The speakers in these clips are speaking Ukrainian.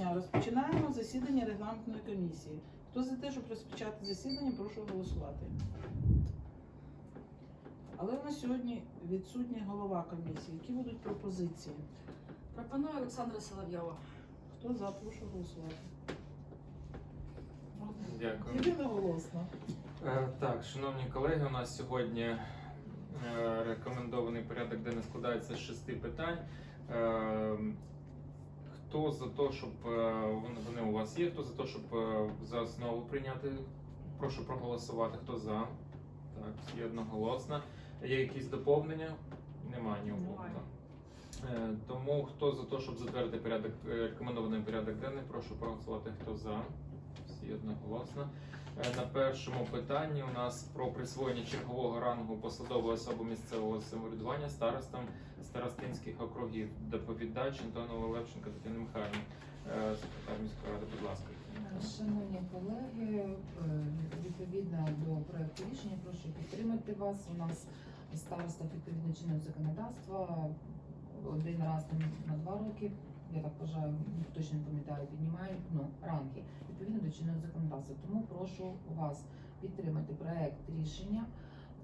дня. Розпочинаємо засідання регламентної комісії. Хто за те, щоб розпочати засідання, прошу голосувати. Але у нас сьогодні відсутня голова комісії. Які будуть пропозиції? Пропоную Олександра Соловйова. Хто за, прошу голосувати. Дякую. Єдиноголосно. Е, Так, шановні колеги, у нас сьогодні е, рекомендований порядок денний складається з шести питань. Е, за те, щоб е, вони у вас є? Хто за те, щоб е, за основу прийняти? Прошу проголосувати. Хто за? Так, всі одноголосно. Є якісь доповнення? Немає ні у. Немає. Е, Тому хто за те, щоб затвердити порядок, рекомендований порядок денний, прошу проголосувати. Хто за? Всі одноголосно. Е, На першому питанні у нас про присвоєння чергового рангу посадової особи місцевого самоврядування старостам старостинських округів. Доповідач Антонова Левченка Тетяна Михайлівна. Е, Секретар міської ради, будь ласка. Шановні колеги, е, відповідно до проекту рішення, прошу підтримати вас. У нас староста відповідно чинного законодавства один раз на два роки. Я так вважаю, точно не пам'ятаю, піднімають ну, ранги відповідно до чинного законодавства. Тому прошу вас підтримати проект рішення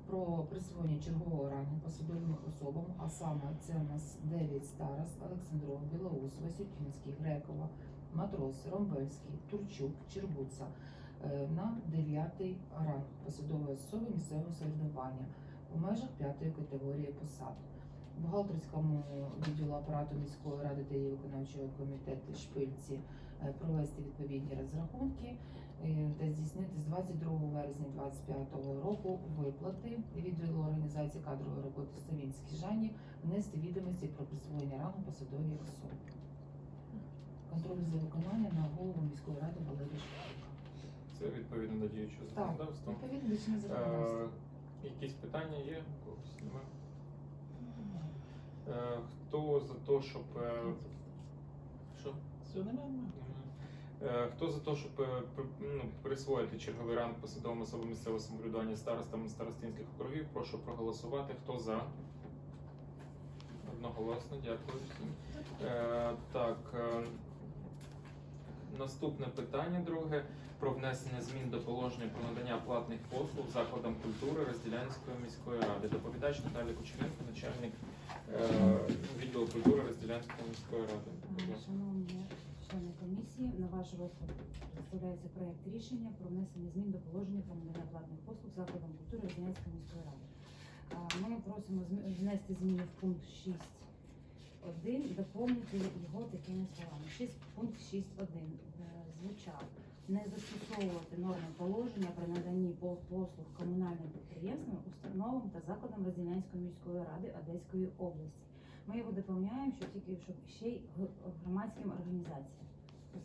про присвоєння чергового рангу посадовим особам, а саме це у нас 9 старост Олександров, Білоус, Васютінський, Грекова, Матрос, Ромбельський, Турчук, Чербуца е, на 9 ранг посадової особи місцевого самоврядування у межах п'ятої категорії посад. Бухгалтерському відділу апарату міської ради та її виконавчого комітету шпильці е, провести відповідні розрахунки е, та здійснити з 22 вересня 2025 року виплати відділу організації кадрової роботи Савінській Жанні внести відомості про присвоєння рангу посадовій особі. Контроль за виконанням на голову міської ради Валерій Шпак. Це відповідно до діючого Так, законодавства. відповідно до законодавства. Е, Якісь питання є? Когось немає? Е, Хто за те, щоб. е, Що? Все, немає. Е, Хто за те, щоб ну, присвоїти черговий ранг посадовим особам місцевого самоврядування старостам старостинських округів, прошу проголосувати. Хто за? Одноголосно, дякую всім. Е, так. е, Наступне питання друге про внесення змін до положення про надання платних послуг закладам культури Розділянської міської ради. Доповідач Наталія Кучеренко, начальник відділу культури Розділянської міської ради. Шановні члени комісії, на ваш розгляд представляється проект рішення про внесення змін до положення про надання платних послуг закладам культури Рознянської міської ради. Ми просимо внести зміни в пункт 6.1, доповнити його такими словами. 6, пункт 6.1 е, звучав не застосовувати норми положення про наданні по- послуг комунальним підприємствам, установам та закладам Розділянської міської ради Одеської області. Ми його доповняємо, що тільки щоб ще й громадським організаціям.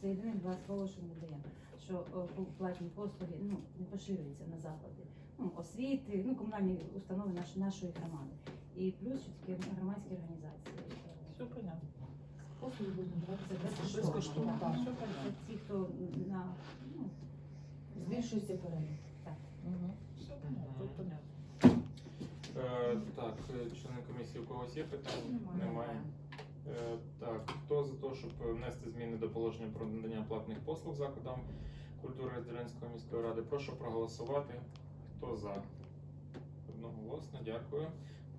Це єдине два слова, що ми даємо. Що е, платні послуги ну, не поширюються на заклади ну, освіти, ну, комунальні установи наш, нашої громади. І плюс, що таке громадські організації. Все понятно. Послуги будуть надаватися безкоштовно. Безкоштовно. Так. Все Це ті, хто на ну, Збільшується перелік. Мгм. Все понятно. Тут понятно. Е, так, е, члени комісії, у когось є питання? Немає. Е, так, хто за те, щоб внести зміни до положення про надання платних послуг закладам культури Розділянської міської ради, прошу проголосувати. Хто за? Одноголосно, дякую.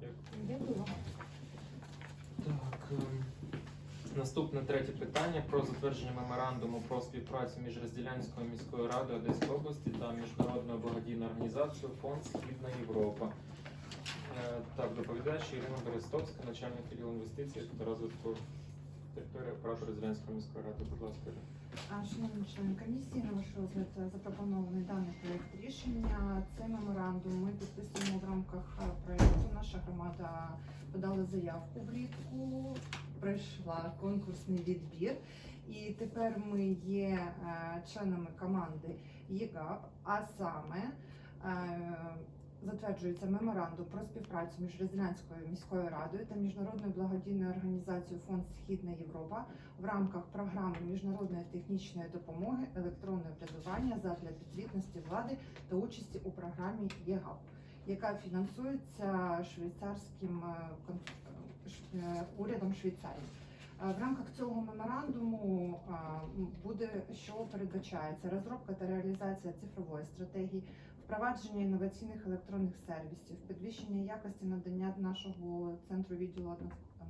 Дякую. дякую вам. Так. ем, Наступне третє питання про затвердження меморандуму про співпрацю між Розділянською міською радою Одеської області та міжнародною благодійною організацією Фонд Східна Європа. Е, Так, доповідач Ірина Берестовська, начальник відділу інвестицій та розвитку території апарату Розділянської міської ради. Будь ласка. Ірина. Шановні члени комісії, на ваш розгляд е, запропонований даний проєкт рішення. Цей меморандум ми підписуємо в рамках е, проєкту. Наша громада подала заявку влітку, пройшла конкурсний відбір, і тепер ми є е, членами команди ЄГАП, а саме е, затверджується меморандум про співпрацю між Розділянською міською радою та міжнародною благодійною організацією Фонд Східна Європа в рамках програми міжнародної технічної допомоги електронне врядування задля підзвітності влади та участі у програмі ЄГАП, яка фінансується швейцарським е, урядом Швейцарії. Е, В рамках цього меморандуму буде що передбачається розробка та реалізація цифрової стратегії, впровадження інноваційних електронних сервісів, підвищення якості надання нашого центру відділу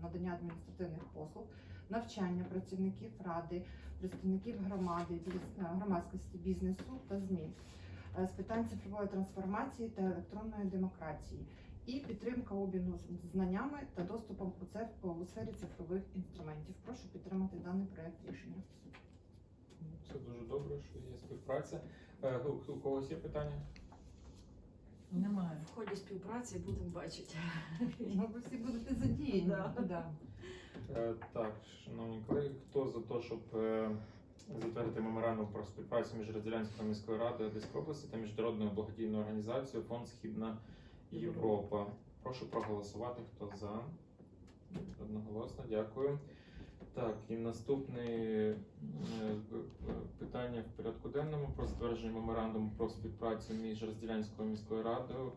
надання адміністративних послуг, навчання працівників ради, представників громади, е, громадськості бізнесу та ЗМІ е, з питань цифрової трансформації та електронної демократії і підтримка обміну знаннями та доступом у це у сфері цифрових інструментів. Прошу підтримати даний проект рішення. Це дуже добре, що є співпраця. Е, У когось є питання? Немає. В ході співпраці будемо бачити. Ну, ви всі будете задіяні. Да. Да. Е, Так, шановні колеги, хто за те, щоб е, затвердити меморандум про співпрацю між Радзілянською міською радою Одеської області та міжнародною благодійною організацією Фонд Східна Європа? Прошу проголосувати. Хто за? Одноголосно, дякую. Так, і наступне е, питання в порядку денному про затвердження меморандуму про співпрацю між Розділянською міською радою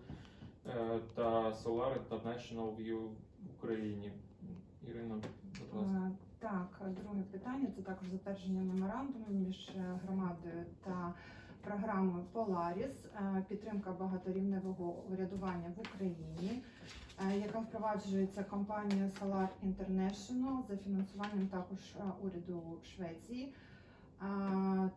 е, та Solar International View в Україні. Ірина, будь ласка. Е, Так, друге питання це також затвердження меморандуму між громадою та програмою Polaris, е, підтримка багаторівневого урядування в Україні, е, яка впроваджується компанією Solar International за фінансуванням також е, уряду Швеції.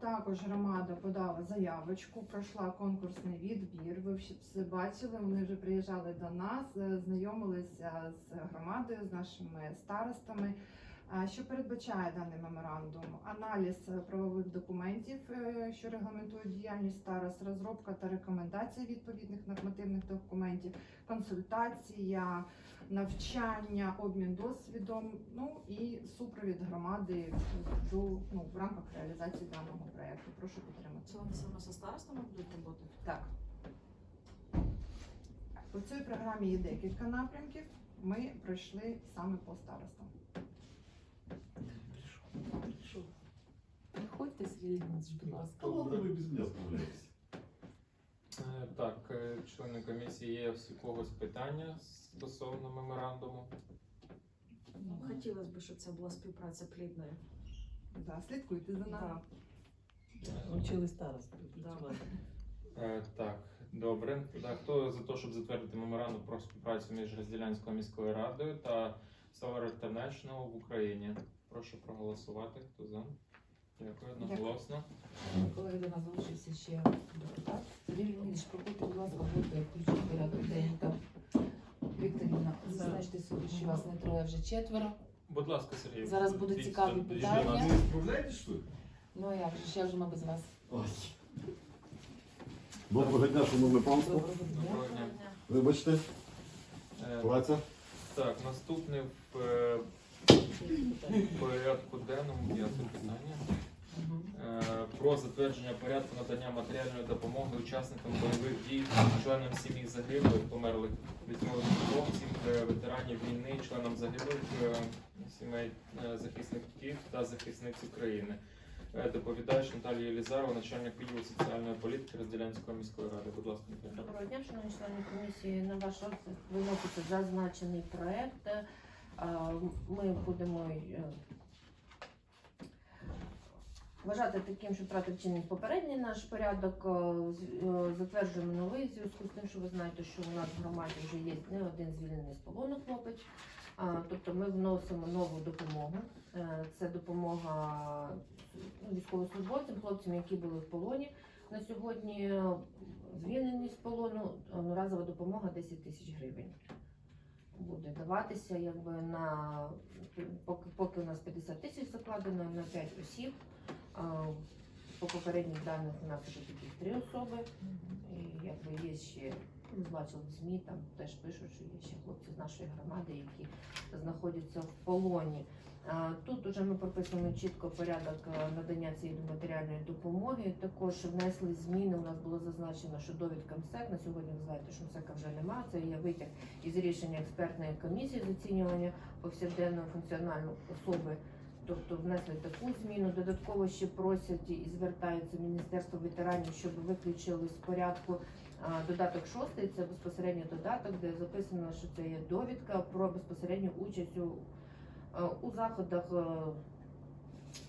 Також громада подала заявочку, пройшла конкурсний відбір. Ви все бачили. Вони вже приїжджали до нас, знайомилися з громадою, з нашими старостами. Що передбачає даний меморандум? Аналіз е, правових документів, е, що регламентують діяльність старост, розробка та рекомендації відповідних нормативних документів, консультація, навчання, обмін досвідом, ну і супровід громади до ну в рамках реалізації даного проекту. Прошу підтримати. Це вони саме зі старостами будуть роботи? Так. По цій програмі є декілька напрямків. Ми пройшли саме по старостам. Приходьте, Сергій Леонідович, будь ласка. Да ладно, вы без меня справляетесь. Е, Так, е, члени комісії, є у когось питання стосовно меморандуму? Ну, хотілося б, щоб це була співпраця плідною. Да, слідкуйте за нами. Да. Да. Е, Так, добре. Тоді хто за те, щоб затвердити меморандум про співпрацю між Розділянською міською радою та Solar International в Україні? Прошу проголосувати. Хто за? Дякую, одноголосно. Колеги, до нас залишився ще депутат. Сергій Леонідович, проходьте, будь ласка, будьте включити порядок там. Вікторівна, зазначте собі, що вас не троє, а вже четверо. Будь ласка, Сергій. Зараз буде цікаві питання. справляетесь, что ли? Ну а як же, ще вже ми без вас. Ой. Доброго дня, шановне панство. Доброго дня. Доброго дня. Вибачте, Е, праця. Так, наступне порядку денному п'яте питання. Е, Про затвердження порядку надання матеріальної допомоги учасникам бойових дій, членам сім'ї загиблих, померлих військовослужбовців, е, ветеранів війни, членам загиблих е, сімей захисників та захисниць України. Доповідач Наталія Єлізарова, начальник відділу соціальної політики Розділянської міської ради. Будь ласка. Доброго дня, шановні члени комісії. На ваш розгляд виноситься зазначений проект. Ми будемо е, вважати таким, що втратив чинність попередній наш порядок. Е, е, Затверджуємо новий в зв'язку з тим, що ви знаєте, що у нас в громаді вже є не один звільнений з полону хлопець. Тобто ми вносимо нову допомогу. Це допомога ну, військовослужбовцям, хлопцям, які були в полоні. На сьогодні звільнені з полону одноразова допомога 10 тисяч гривень. Даватися якби на поки, поки у нас 50 тисяч закладено на 5 осіб. По попередніх даних у нас вже таких три особи. І якби є ще ну, бачив в ЗМІ, там теж пишуть, що є ще хлопці з нашої громади, які знаходяться в полоні. Тут уже ми прописуємо чітко порядок е, надання цієї матеріальної допомоги. Також внесли зміни. У нас було зазначено, що довідка МСЕК на сьогодні ви знаєте, що МСЕКа вже немає. Це є витяг із рішення експертної комісії з оцінювання повсякденної функціональної особи. Тобто внесли таку зміну. Додатково ще просять і звертаються Міністерство ветеранів, щоб виключили з порядку додаток шостий. Це безпосередньо додаток, де записано, що це є довідка про безпосередню участь у е, у заходах е,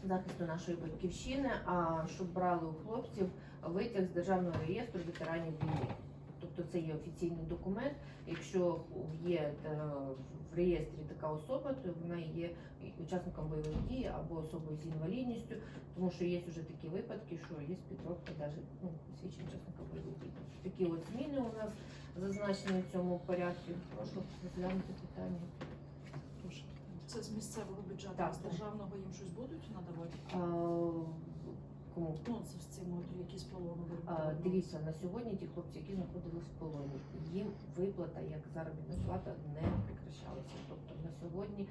захисту нашої батьківщини, а щоб брали у хлопців витяг з державного реєстру ветеранів війни. Тобто це є офіційний документ. Якщо є е, в реєстрі така особа, то вона є учасником бойових дій або особою з інвалідністю, тому що є вже такі випадки, що є підробка навіть ну, свідчень учасника бойових дій. Тобто Такі от зміни у нас зазначені в цьому порядку. Прошу розглянути питання. Прошу. Це з місцевого бюджету, Так, з державного їм щось будуть надавати? А, кому? Ну, це з цим от, які з полону А, виробили. Дивіться, на сьогодні ті хлопці, які знаходились в полоні, їм виплата як заробітна плата не прекращалася. Тобто на сьогодні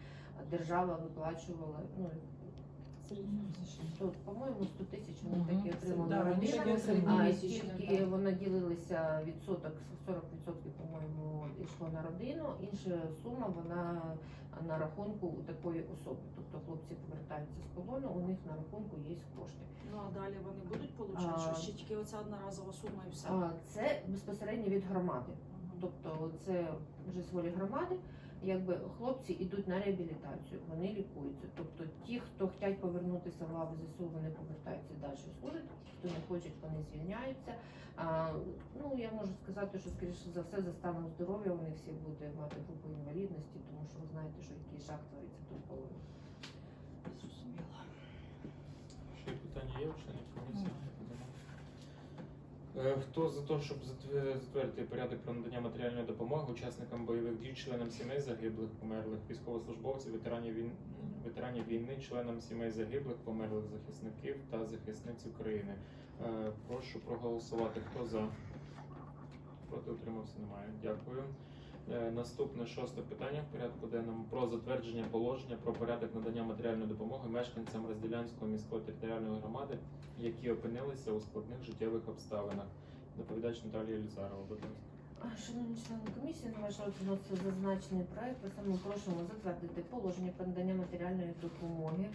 держава виплачувала ну по-моєму 100 тисяч вони такі отримали Да, А тільки так. вона ділилася відсоток 40%, по-моєму, йшло на родину. Інша сума вона на рахунку такої особи. Тобто хлопці повертаються з полону, у них на рахунку є кошти. Ну а далі вони будуть получати що ще тільки оця одноразова сума і все? А, Це безпосередньо від громади. Тобто це вже з волі громади. Якби хлопці йдуть на реабілітацію, вони лікуються. Тобто ті, хто хочуть повернутися в лави ЗСУ, вони повертаються далі служать. Ті, хто не хочуть, вони звільняються. А, ну я можу сказати, що скоріше за все за станом здоров'я вони всі будуть мати групу інвалідності, тому що ви знаєте, що який жах твориться тут в полоні. Зрозуміло. Ще питання є? Е, Хто за те, щоб затвер- затвердити порядок про надання матеріальної допомоги учасникам бойових дій, членам сімей загиблих, померлих, військовослужбовців, ветеранів війн... ветеранів війни, членам сімей загиблих, померлих захисників та захисниць України? Е, Прошу проголосувати. Хто за? Проти утримався немає. Дякую. Е, Наступне шосте питання в порядку денному про затвердження положення про порядок надання матеріальної допомоги мешканцям Розділянської міської територіальної громади, які опинилися у складних життєвих обставинах. Доповідач Наталія Лізарова, будь ласка. Шановні члени комісії, на ваш розгляд зазначений проект. Саме просимо затвердити положення про надання матеріальної допомоги.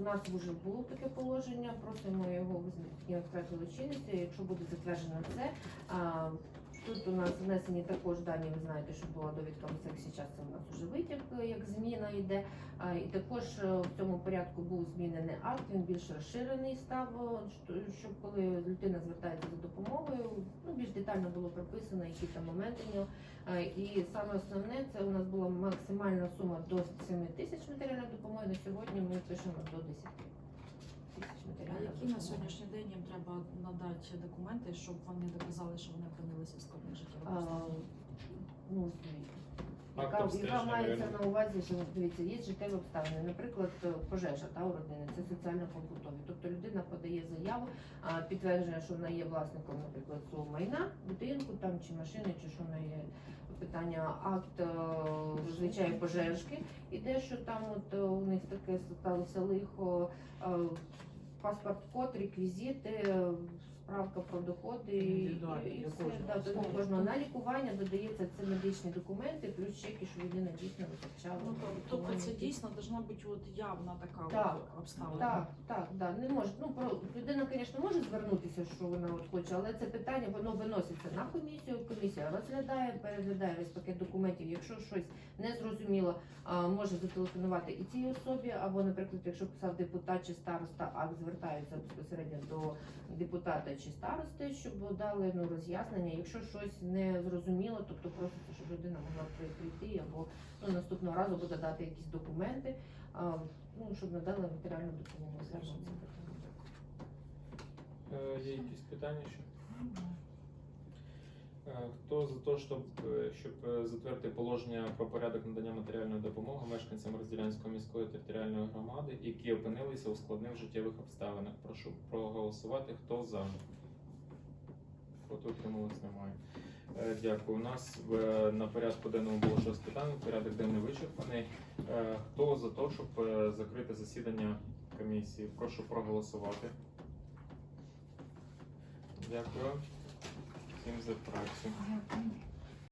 У нас вже було таке положення, просимо його визнати чинності. Якщо буде затверджено це, тут у нас внесені також дані. Ви знаєте, що була довідка в сексі час. Це у нас вже витяг, е, як зміна йде. І також е, в цьому порядку був змінений акт. Він більш розширений став, е, що- щоб коли людина звертається за допомогою, ну більш детально було прописано, які там моменти нього. І саме основне це у нас була максимальна сума до 7 тисяч матеріальної допомоги. На сьогодні ми пишемо до 10 А які на сьогоднішній день їм треба надати документи, щоб вони доказали, що вони опинилися в складних життєвих А, ну, яка, яка мається на увазі, що дивіться, є життєві обставини, наприклад, пожежа та, у родини, це соціально побутові. Тобто людина подає заяву, підтверджує, що вона є власником, наприклад, свого майна, будинку там чи машини, чи що вона є. Питання акт е, зазвичай пожежки, і те, що там от е, у них таке сталося лихо, е, паспорт код, реквізити, е, справка про доходи і, і все. кожного. Да, до кожного на лікування додається це медичні документи, плюс чеки, що людина дійсно витрачала. Ну, то- тобто це дійсно должна бути от явна така Так, от обставина. Так, так, да. Не може. Ну про людина, звісно, може звернутися, що вона от хоче, але це питання воно виноситься на комісію. Комісія розглядає, переглядає весь пакет документів. Якщо щось не зрозуміло, а, може зателефонувати і цій особі, або, наприклад, якщо писав депутат чи староста, акт звертаються безпосередньо до депутата чи старости, щоб дали ну роз'яснення. Якщо щось не зрозуміло, тобто проситься, щоб людина могла прийти або ну наступного разу буде дати якісь документи. А, ну, щоб надали матеріальну допомогу. звернутися. Є якісь питання ще? Е, Хто за те, щоб, е, щоб е, затвердити положення про порядок надання матеріальної допомоги мешканцям Розділянської міської територіальної громади, які опинилися у складних життєвих обставинах? Прошу проголосувати. Хто за? Проти утрималось немає. Дякую. У нас на порядку денному було шість питань, порядок денний вичерпаний. Хто за те, щоб закрити засідання комісії? Прошу проголосувати. Дякую. Всім за працю.